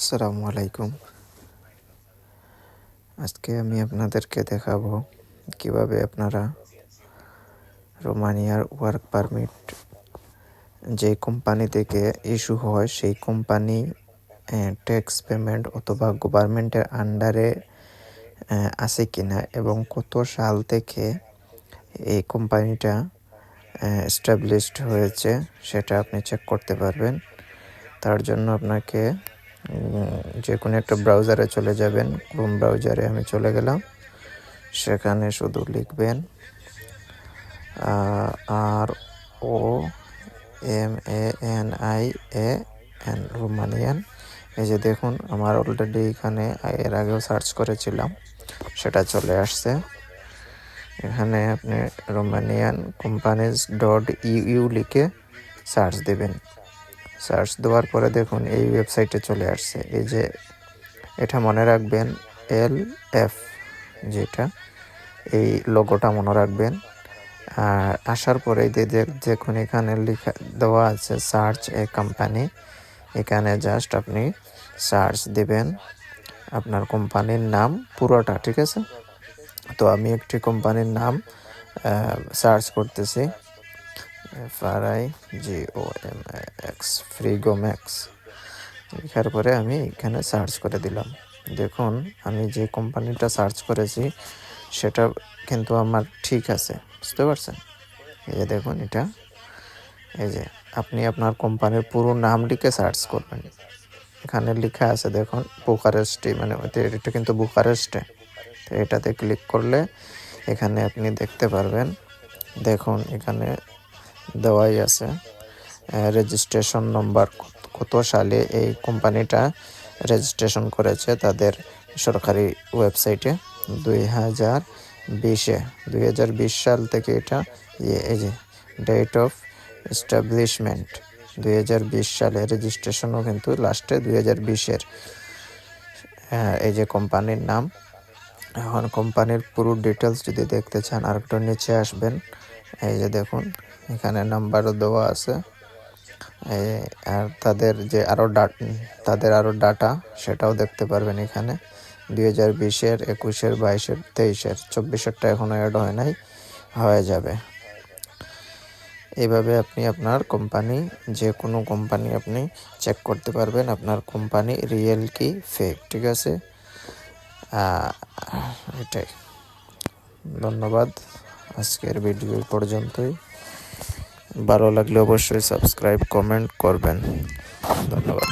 আসসালামু আলাইকুম। আজকে আমি আপনাদেরকে দেখাবো কীভাবে আপনারা রোমানিয়ার ওয়ার্ক পারমিট যে কোম্পানি থেকে ইস্যু হয়, সেই কোম্পানি ট্যাক্স পেমেন্ট অথবা গভর্নমেন্টের আন্ডারে আছে কিনা এবং কত সাল থেকে এই কোম্পানিটা এস্টাবলিশড হয়েছে সেটা আপনি চেক করতে পারবেন। তার জন্য আপনাকে যে কোনো একটা ব্রাউজারে চলে যাবেন। ক্রোম ব্রাউজারে আমি চলে গেলাম। সেখানে শুধু লিখবেন R O M A N I A N Romanian. এই যে দেখুন, আমার অলরেডি এখানে, এর আগেও সার্চ করেছিলাম। সেটা চলে আসছে। এখানে আপনি রোমানিয়ান কোম্পানিজ ডট ইউ লিখে সার্চ দেবেন। সার্চ দেওয়ার পরে দেখুন, এই ওয়েবসাইটে চলে আসছে। এই যে এটা মনে রাখবেন এল এফ যেটা, এই লোগোটা মনে রাখবেন। আর আসার পরে দেখুন এখানে লেখা, দেওয়া আছে সার্চ এ কোম্পানি এখানে জাস্ট আপনি সার্চ দেবেন আপনার কোম্পানির নাম, পুরোটা, ঠিক আছে? তো আমি একটি কোম্পানির নাম সার্চ করতেছি। F R I G O M X Frigo Max লেখার পরে আমি এখানে সার্চ করে দিলাম। দেখুন, আমি যে কোম্পানিটা সার্চ করেছি, সেটা কিন্তু আমার ঠিক আছে। বুঝতে পারছেন? এই যে দেখুন এটা। এই যে, আপনি আপনার কোম্পানির পুরো নাম লিখে সার্চ করবেন। এখানে লেখা আছে, দেখুন বুকারেস্টে মানে এটা কিন্তু বুকারেস্টে তো এটাতে ক্লিক করলে এখানে আপনি দেখতে পারবেন। দেখুন, এখানে দেওয়াই আছে। রেজিস্ট্রেশন নম্বর কত সালে এই কোম্পানিটা রেজিস্ট্রেশন করেছে তাদের সরকারি ওয়েবসাইটে দুই হাজার বিশে। দুই হাজার বিশ সাল থেকে এটা ইয়ে এই যে ডেট অফ এস্টাবলিশমেন্ট দুই হাজার বিশ সালে রেজিস্ট্রেশনও কিন্তু লাস্টে দুই হাজার বিশের। এই যে কোম্পানির নাম। এখন কোম্পানির পুরো ডিটেলস যদি দেখতে চান আর একটু নিচে আসবেন। এই যে দেখুন, এখানে নাম্বারও দেওয়া আছে। আর তাদের যে আরও তাদের আরও ডাটা, সেটাও দেখতে পারবেন এখানে। দুই হাজার বিশের, একুশের, বাইশের, তেইশের, চব্বিশেরটা এখনও অ্যাড হয় নাই, হয়ে যাবে। এইভাবে আপনি আপনার কোম্পানি যে কোনো কোম্পানি আপনি চেক করতে পারবেন, আপনার কোম্পানি রিয়েল কি ফেক ঠিক আছে? এটাই। ধন্যবাদ। আজকের ভিডিও পর্যন্তই। ভালো লাগলে অবশ্যই সাবস্ক্রাইব কমেন্ট করবেন। ধন্যবাদ।